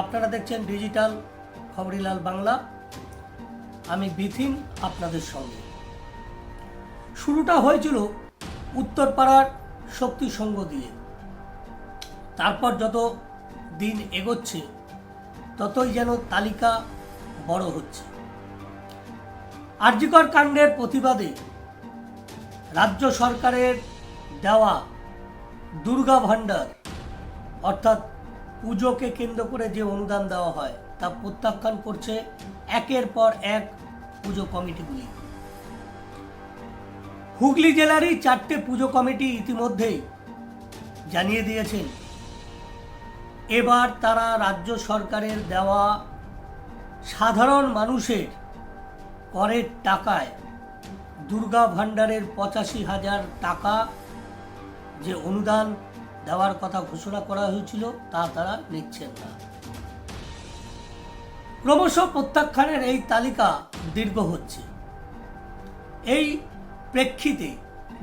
আপনারা দেখছেন ডিজিটাল খবরিলাল বাংলা। আমি বিথিন আপনাদের সঙ্গে। শুরুটা হয়েছিল উত্তরপাড়ার শক্তি সঙ্গ দিয়ে। তারপর যত দিন এগোচ্ছে, ততই যেন তালিকা বড় হচ্ছে। আরজিকর কাণ্ডের প্রতিবাদে রাজ্য সরকারের দেওয়া দুর্গা ভাণ্ডার, অর্থাৎ পুজোকে কেন্দ্র করে যে অনুদান দেওয়া হয়, তা প্রত্যাখ্যান করছে একের পর এক পুজো কমিটিগুলি। হুগলি জেলারই চারটে পুজো কমিটি ইতিমধ্যেই জানিয়ে দিয়েছেন। এবার তারা রাজ্য সরকারের দেওয়া সাধারণ মানুষের করের টাকায় দুর্গা ভাণ্ডারের পঁচাশি হাজার টাকা যে অনুদান দেওয়ার কথা ঘোষণা করা হয়েছিল, তা তারা নিচ্ছেন না। ক্রমশ প্রত্যাখ্যানের এই তালিকা দীর্ঘ হচ্ছে। এই প্রেক্ষিতে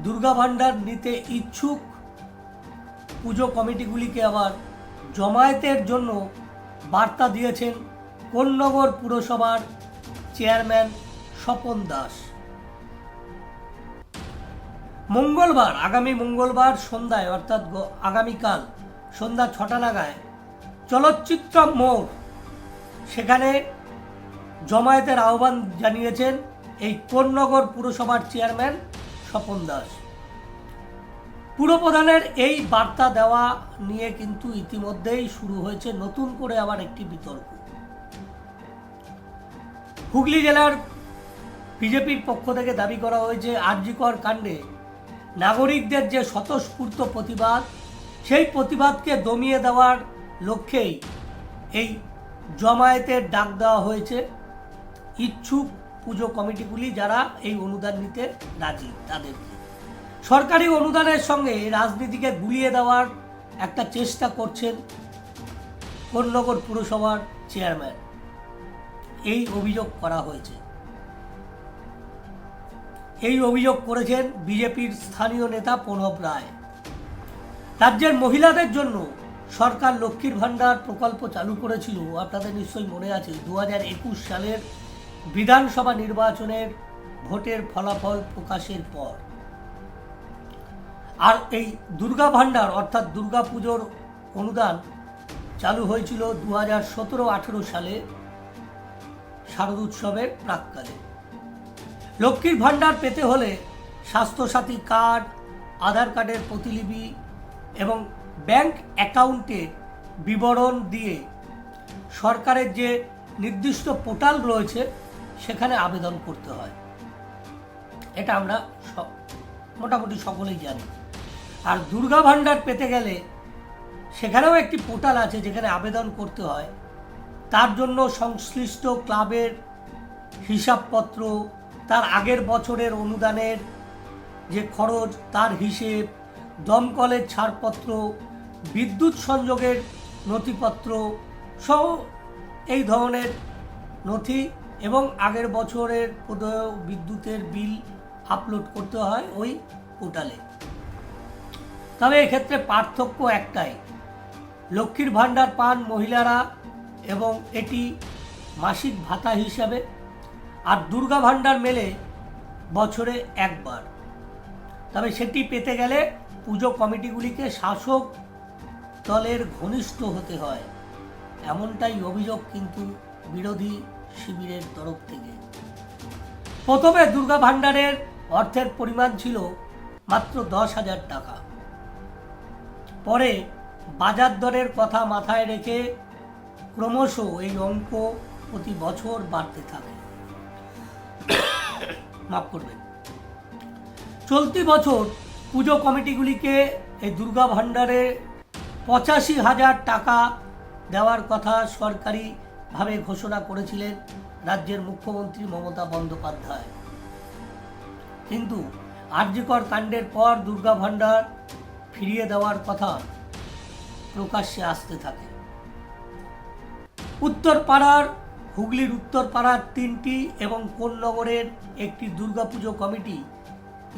দুর্গা ভাণ্ডার নিতে ইচ্ছুক পুজো কমিটিগুলিকে আবার জমায়েতের জন্য বার্তা দিয়েছেন কোন্নগর পুরসভার চেয়ারম্যান স্বপন দাস। মঙ্গলবার, আগামী মঙ্গলবার সন্ধ্যায়, অর্থাৎ আগামীকাল সন্ধ্যা ছটা নাগায় চলচ্চিত্র মোড়। সেখানে জমায়েতের আহ্বান জানিয়েছেন এই কোন্নগর পুরসভার চেয়ারম্যান স্বপন দাস। পুরপ্রধানের এই বার্তা দেওয়া নিয়ে কিন্তু ইতিমধ্যেই শুরু হয়েছে নতুন করে আবার একটি বিতর্ক। হুগলি জেলার বিজেপির পক্ষ থেকে দাবি করা হয়েছে, আরজিকর কাণ্ডে নাগরিকদের যে স্বতঃস্ফূর্ত প্রতিবাদ, সেই প্রতিবাদকে দমিয়ে দেওয়ার লক্ষ্যেই এই জমায়েতের ডাক দেওয়া হয়েছে। ইচ্ছুক পুজো কমিটিগুলি যারা এই অনুদান নিতে রাজি তাদেরকে সরকারি অনুদানের সঙ্গে রাজনীতিকে গুলিয়ে দেওয়ার একটা চেষ্টা করছেন কোন্নগর পুরসভার চেয়ারম্যান। এই অভিযোগ করা হয়েছে। এই অভিযোগ করেছেন বিজেপির স্থানীয় নেতা প্রণব রায়। রাজ্যের মহিলাদের জন্য সরকার লক্ষ্মীর ভাণ্ডার প্রকল্প চালু করেছিল, আপনাদের নিশ্চয়ই মনে আছে দু একুশ সালের বিধানসভা নির্বাচনের ভোটের ফলাফল প্রকাশের পর। আর এই দুর্গা ভাণ্ডার, অর্থাৎ দুর্গা পুজোর অনুদান চালু হয়েছিল দু হাজার সতেরো আঠেরো সালে শারদ উৎসবের প্রাককালে। লক্ষ্মীর ভাণ্ডার পেতে হলে স্বাস্থ্যসাথী কার্ড, আধার কার্ডের প্রতিলিপি এবং ব্যাংক অ্যাকাউন্টের বিবরণ দিয়ে সরকারের যে নির্দিষ্ট পোর্টাল রয়েছে সেখানে আবেদন করতে হয়। এটা আমরা মোটামুটি সকলেই জানি। আর দুর্গা ভাণ্ডার পেতে গেলে সেখানেও একটি পোর্টাল আছে যেখানে আবেদন করতে হয়। তার জন্য সংশ্লিষ্ট ক্লাবের হিসাবপত্র তার আগের বছরের অনুদানের যে খরচ, তার হিসেব, দমকলের ছাড়পত্র, বিদ্যুৎ সংযোগের নথিপত্র সহ এই ধরনের নথি এবং আগের বছরের বিদ্যুতের বিল আপলোড করতে হয় ওই পোর্টালে। তবে এক্ষেত্রে পার্থক্য একটাই, লক্ষ্মীর ভাণ্ডার পান মহিলারা এবং এটি মাসিক ভাতা হিসাবে আর দুর্গা ভাণ্ডার মেলে বছরে একবার। তবে সেটি পেতে গেলে পুজো কমিটিগুলিকে শাসক দলের ঘনিষ্ঠ হতে হয়। এমনটাই অভিযোগ কিন্তু বিরোধী শিবিরের তরফ থেকে। প্রথমে দুর্গা ভাণ্ডারের অর্থের পরিমাণ ছিল মাত্র দশ হাজার টাকা। পরে বাজার দরের কথা মাথায় রেখে ক্রমশ এই অঙ্ক প্রতি বছর বাড়তে থাকে। মাফ করবেন। চলতি বছর পুজো কমিটিগুলিকে এই দুর্গা ভাণ্ডারে পঁচাশি হাজার টাকা দেওয়ার কথা সরকারিভাবে ঘোষণা করেছিলেন রাজ্যের মুখ্যমন্ত্রী মমতা বন্দ্যোপাধ্যায়। কিন্তু আর্যিকর কাণ্ডের পর দুর্গা ভাণ্ডার ফিরিয়ে দেওয়ার কথা প্রকাশ্যে আসতে থাকে। উত্তরপাড়ার হুগলির উত্তরপাড়ার তিনটি এবং কোন্নগরের একটি দুর্গাপুজো কমিটি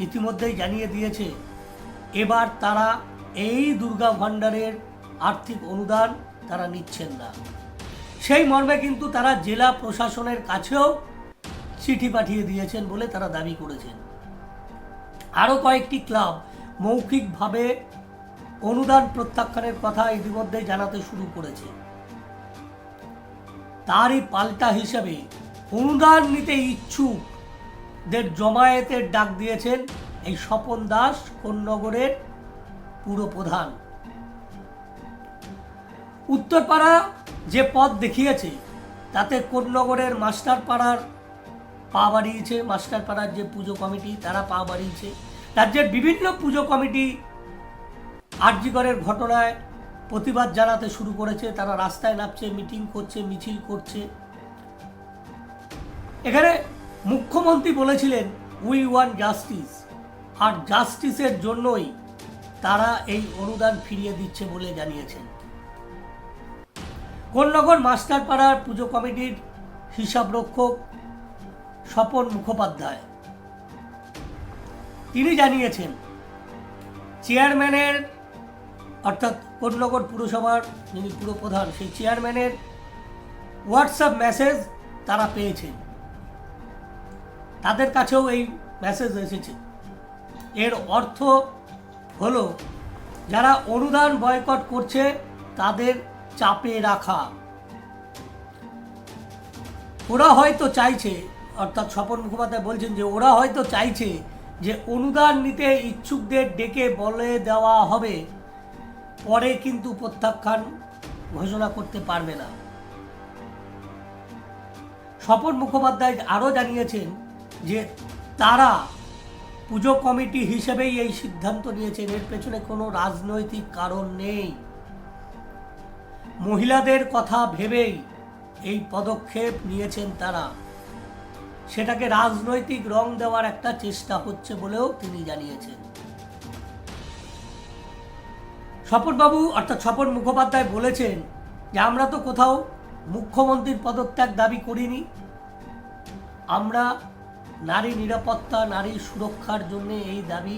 ইতিমধ্যেই জানিয়ে দিয়েছে। এবার তারা এই দুর্গা ভাণ্ডারের আর্থিক অনুদান তারা নিচ্ছেন না। সেই মর্মে কিন্তু তারা জেলা প্রশাসনের কাছেও চিঠি পাঠিয়ে দিয়েছেন বলে তারা দাবি করেছেন। আরও কয়েকটি ক্লাব মৌখিকভাবে অনুদান প্রত্যাখ্যানের কথা ইতিমধ্যে জানাতে শুরু করেছে। তারই পাল্টা হিসেবে অনুদান নিতে ইচ্ছুকদের জমায়েতের ডাক দিয়েছেন এই স্বপন দাস কোন্নগরের পুরপ্রধান উত্তরপাড়া যে পথ দেখিয়েছে, তাতে কোন্নগরের মাস্টারপাড়ার পা বাড়িয়েছে মাস্টারপাড়ার যে পুজো কমিটি, তারা পা বাড়িয়েছে। রাজ্যের বিভিন্ন পুজো কমিটি আরজিগড়ের ঘটনায় প্রতিবাদ জানাতে শুরু করেছে, তারা রাস্তায় নামছে, মিটিং করছে, মিছিল করছে। এখানে মুখ্যমন্ত্রী বলেছিলেন উই ওয়ান জাস্টিস আর জাস্টিসের জন্যই তারা এই অনুদান ফিরিয়ে দিচ্ছে বলে জানিয়েছেন। কোন্নগর মাস্টারপাড়ার পুজো কমিটির হিসাবরক্ষক স্বপন মুখোপাধ্যায়। তিনি জানিয়েছেন চেয়ারম্যানের অর্থাৎ কোন্নগর পুরসভার যিনি পুরপ্রধান সেই চেয়ারম্যানের হোয়াটসঅ্যাপ মেসেজ তারা পেয়েছেন। তাদের কাছেও এই মেসেজ এসেছে। এর অর্থ হলো, যারা অনুদান বয়কট করছে, তাদের চাপে রাখা। ওরা হয়তো চাইছে, অর্থাৎ স্বপন মুখোপাধ্যায় বলছেন যে ওরা হয়তো চাইছে যে অনুদান নিতে ইচ্ছুকদের ডেকে বলে দেওয়া হবে। পরে কিন্তু প্রত্যাখ্যান ঘোষণা করতে পারবে না। স্বপন মুখোপাধ্যায় আরও জানিয়েছেন যে তারা পুজো কমিটি হিসেবেই এই সিদ্ধান্ত নিয়েছেন। এর পেছনে কোনো রাজনৈতিক কারণ নেই। মহিলাদের কথা ভেবেই এই পদক্ষেপ নিয়েছেন তারা। সেটাকে রাজনৈতিক রং দেওয়ার একটা চেষ্টা হচ্ছে বলেও তিনি জানিয়েছেন। স্বপনবাবু অর্থাৎ স্বপন মুখোপাধ্যায় বলেছেন যে আমরা তো কোথাও মুখ্যমন্ত্রীর পদত্যাগ দাবি করিনি। আমরা নারী নিরাপত্তা, নারী সুরক্ষার জন্য এই দাবি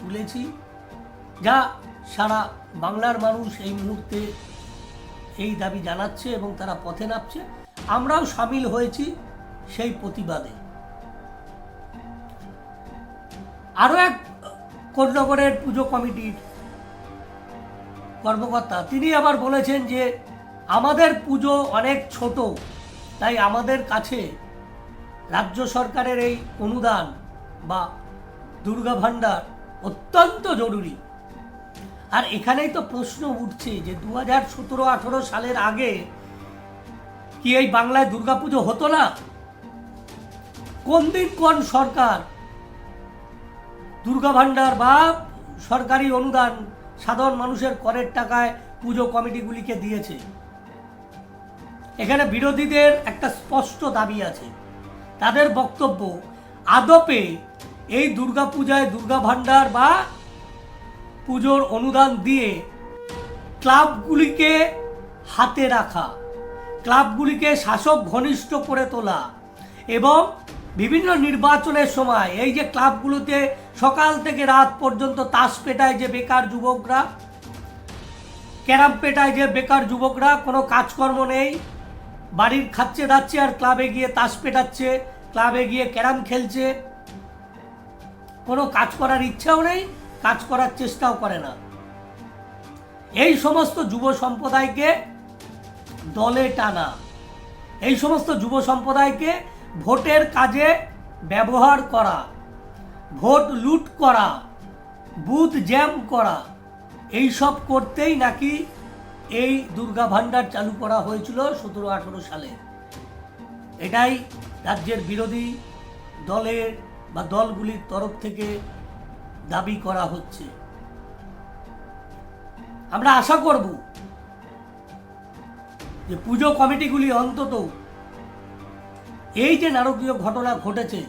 তুলেছি, যা সারা বাংলার মানুষ এই মুহূর্তে এই দাবি জানাচ্ছে এবং তারা পথে নামছে। আমরাও সামিল হয়েছি সেই প্রতিবাদে। আরও এক কোটনগরের পুজো কমিটির কর্মকর্তা, তিনি আবার বলেছেন যে আমাদের পুজো অনেক ছোট, তাই আমাদের কাছে রাজ্য সরকারের এই অনুদান বা দুর্গা ভাণ্ডার অত্যন্ত জরুরি। আর এখানেই তো প্রশ্ন উঠছে যে দু হাজার সতেরো আঠেরো সালের আগে কি এই বাংলায় দুর্গাপুজো হতো না? কোন দিন কোন সরকার দুর্গা ভাণ্ডার বা সরকারি অনুদান সাধারণ মানুষের করের টাকায় পুজো কমিটিগুলিকে দিয়েছে। এখানে বিরোধীদের একটা স্পষ্ট দাবি আছে। তাদের বক্তব্য, আদপে এই দুর্গাপূজায় দুর্গা ভাণ্ডার বা পুজোর অনুদান দিয়ে ক্লাবগুলিকে হাতে রাখা, ক্লাবগুলিকে শাসক ঘনিষ্ঠ করে তোলা এবং বিভিন্ন নির্বাচনের সময় এই যে ক্লাবগুলোতে সকাল থেকে রাত পর্যন্ত তাস পেটায় যে বেকার যুবকরা, ক্যারাম পেটায় যে বেকার যুবকরা, কোনো কাজকর্ম নেই, বাড়ির খাচ্ছে দাচ্ছে আর ক্লাবে গিয়ে তাস পেটাচ্ছে, ক্লাবে গিয়ে ক্যারাম খেলছে, কোনো কাজ করার ইচ্ছাও নেই, কাজ করার চেষ্টাও করে না। এই সমস্ত যুব সম্প্রদায়কে দলে টানা, এই সমস্ত যুব সম্প্রদায়কে ভোটের কাজে ব্যবহার করা, ভোট লুট করা, বুথ জ্যাম করা এই সব করতেই নাকি এই দুর্গা ভাণ্ডার চালু করা হয়েছিল সতেরো আঠেরো সালে। এটাই রাজ্যের বিরোধী দলের বা দলগুলির তরফ থেকে দাবি করা হচ্ছে। আমরা আশা করব যে পুজো কমিটিগুলি অন্তত এই যে নারকীয় ঘটনা ঘটেছে,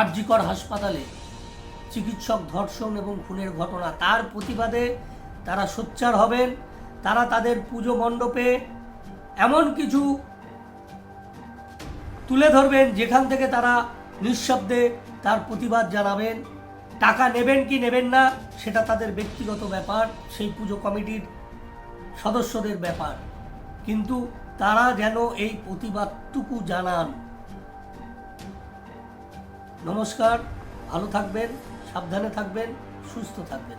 আরজিকর হাসপাতালে চিকিৎসক ধর্ষণ এবং খুনের ঘটনা, তার প্রতিবাদে তারা সোচ্চার হবেন, তারা তাদের পুজো মণ্ডপে এমন কিছু তুলে ধরবেন, যেখান থেকে তারা নিঃশব্দে তার প্রতিবাদ জানাবেন। টাকা নেবেন কি নেবেন না, সেটা তাদের ব্যক্তিগত ব্যাপার, সেই পুজো কমিটির সদস্যদের ব্যাপার। কিন্তু তারা যেন এই প্রতিবাদটুকু জানান। নমস্কার ভালো থাকবেন সাবধানে থাকবেন সুস্থ থাকবেন।